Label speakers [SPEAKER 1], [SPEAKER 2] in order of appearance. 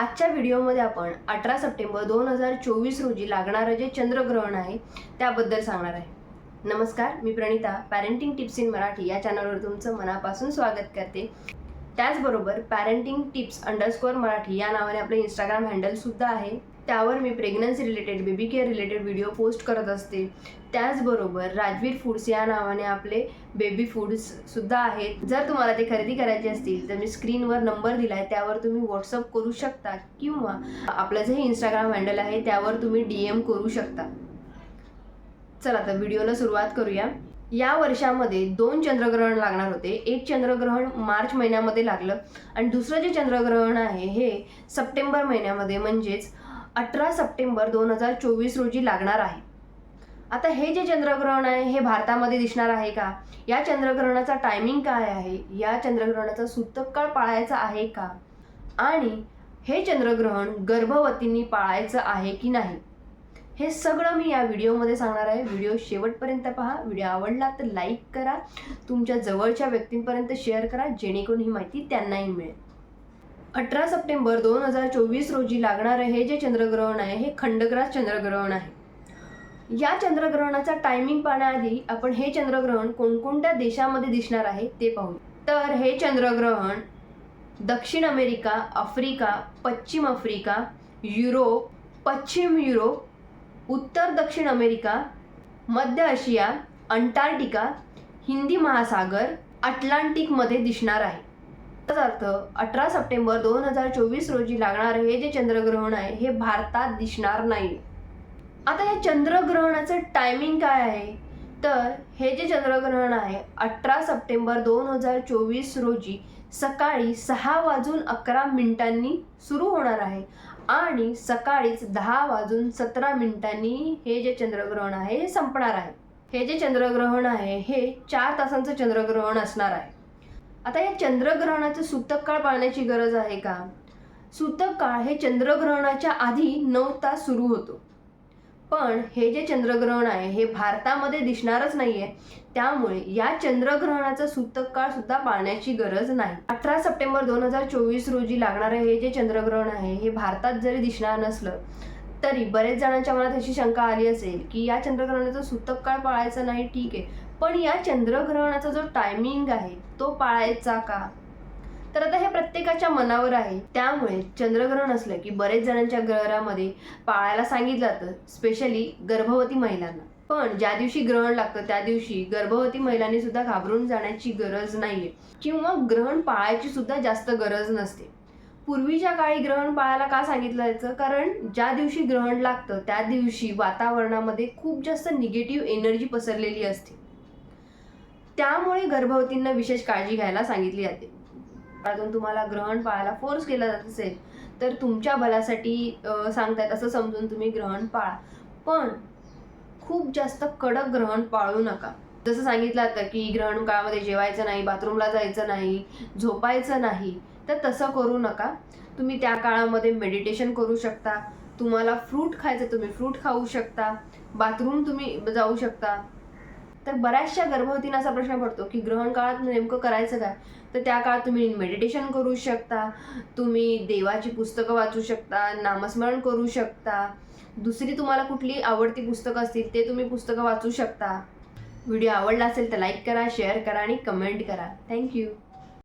[SPEAKER 1] आजच्या व्हिडिओमध्ये आपण अठरा सप्टेंबर दोन हजार चोवीस रोजी लागणारं जे चंद्रग्रहण आहे त्याबद्दल सांगणार आहे. नमस्कार मी Pranita parenting tips in Marathi या चॅनलवर तुमचं मनापासून स्वागत करते. त्याचबरोबर पॅरेंटिंग टिप्स अंडरस्कोअर मराठी या नावाने आपलं इंस्टाग्राम हँडलसुद्धा आहे. त्यावर मी pregnancy related baby care related video post करत असते. त्याचबरोबर राजवीर फूड्स या नावाने आपले बेबी फूड्स सुद्धा आहेत. जर तुम्हाला ते खरेदी करायचे असतील तर मी स्क्रीनवर नंबर दिला आहे त्यावर तुम्ही व्हॉट्सअप करू शकता किंवा आपलं जे इंस्टाग्राम हँडल आहे त्यावर तुम्ही डी एम करू शकता. चला तर व्हिडिओला सुरुवात करूया. या वर्षामध्ये दोन चंद्रग्रहण लागणार होते. एक चंद्रग्रहण मार्च महिन्यामध्ये लागलं आणि दुसरं जे चंद्रग्रहण आहे हे सप्टेंबर महिन्यामध्ये म्हणजेच अठरा सप्टेंबर दोन हजार चोवीस रोजी लागणार आहे. आता हे जे चंद्रग्रहण आहे हे भारतामध्ये दिसणार आहे का? या चंद्रग्रहणाचा टायमिंग काय आहे? या चंद्रग्रहणाचा सूतक काळ पाळायचा आहे का? आणि हे चंद्रग्रहण गर्भवतींनी पाळायचं आहे की नाही? हे सगळं मी या व्हिडिओमध्ये सांगणार आहे. व्हिडिओ शेवटपर्यंत पहा. व्हिडिओ आवडला तर लाईक करा. तुमच्या जवळच्या व्यक्तींपर्यंत शेअर करा. जेणेकरून ही माहिती त्यांनाही मिळेल. अठरा सप्टेंबर दोन हजार चोवीस रोजी लागणारं हे जे चंद्रग्रहण आहे हे खंडग्रास चंद्रग्रहण आहे. या चंद्रग्रहणाचा टायमिंग पाहण्याआधी आपण हे चंद्रग्रहण कोणकोणत्या देशामध्ये दिसणार आहे ते पाहू. तर हे चंद्रग्रहण दक्षिण अमेरिका आफ्रिका पश्चिम आफ्रिका युरोप पश्चिम युरोप उत्तर दक्षिण अमेरिका मध्य आशिया अंटार्क्टिका हिंदी महासागर अटलांटिकमध्ये दिसणार आहे. अर्थ अठरा सप्टेंबर दोन हजार चोवीस रोजी लागणारे हे जे चंद्रग्रहण आहे हे भारतात दिसणार नाही. आता या चंद्रग्रहणाचं टायमिंग काय आहे? तर हे जे चंद्रग्रहण आहे अठरा सप्टेंबर दोन हजार चोवीस रोजी सकाळी सहा वाजून अकरा मिनिटांनी सुरू होणार आहे. आणि सकाळीच दहा वाजून सतरा मिनिटांनी हे जे चंद्रग्रहण आहे हे संपणार आहे. हे जे चंद्रग्रहण आहे हे चार तासांचं चंद्रग्रहण असणार आहे. आता या चंद्रग्रहणाचं सूतक काळ पाळण्याची गरज आहे का? सूतक काळ हे चंद्रग्रहणाच्या आधी नऊ तास सुरू होतो. पण हे जे चंद्रग्रहण आहे हे भारतामध्ये दिसणारच नाहीये. त्यामुळे या चंद्रग्रहणाचा सूतक काळ सुद्धा पाळण्याची गरज नाही. अठरा सप्टेंबर दोन हजार चोवीस रोजी लागणारं हे जे चंद्रग्रहण आहे हे भारतात जरी दिसणार नसलं तरी बरेच जणांच्या मनात अशी शंका आली असेल की या चंद्रग्रहणाचा सूतक काळ पाळायचा नाही ठीक आहे. पण या चंद्रग्रहणाचा जो टायमिंग आहे तो पाळायचा का? तर आता हे प्रत्येकाच्या मनावर आहे. त्यामुळे चंद्रग्रहण असलं की बरेच जणांच्या घरामध्ये पाळायला सांगितलं जातं स्पेशली गर्भवती महिलांना. पण ज्या दिवशी ग्रहण लागतं त्या दिवशी गर्भवती महिलांनी सुद्धा घाबरून जाण्याची गरज नाहीये. किंवा ग्रहण पाळायची सुद्धा जास्त गरज नसते. पूर्वीच्या काळी ग्रहण पाळायला का सांगितलं जायचं? कारण ज्या दिवशी ग्रहण लागतं त्या दिवशी वातावरणामध्ये खूप जास्त निगेटिव्ह एनर्जी पसरलेली असते. त्यामुळे गर्भवतींना विशेष काळजी घ्यायला सांगितली जाते. त्यातून तुम्हाला ग्रहण पाळायला फोर्स केला जात असेल तर तुमच्या भलासाठी सांगतायत असं समजून तुम्ही ग्रहण पाळा. पण खूप जास्त कडक ग्रहण पाळू नका. जसं सांगितलं आता की ग्रहण काळामध्ये जेवायचं नाही बाथरूमला जायचं नाही झोपायचं नाही तर तसं करू नका. तुम्ही त्या काळामध्ये मेडिटेशन करू शकता. तुम्हाला फ्रूट खायचं तुम्ही फ्रूट खाऊ शकता. बाथरूम तुम्ही जाऊ शकता. तर बऱ्याचशा गर्भवतींना असा प्रश्न पडतो की ग्रहण काळात नेमकं करायचं काय? तर त्या काळात तुम्ही मेडिटेशन करू शकता तुम्ही देवाची पुस्तकं वाचू शकता नामस्मरण करू शकता. दुसरी तुम्हाला कुठली आवडती पुस्तकं असतील ते तुम्ही पुस्तकं वाचू शकता. व्हिडिओ आवडला असेल तर लाईक करा शेअर करा आणि कमेंट करा. थँक्यू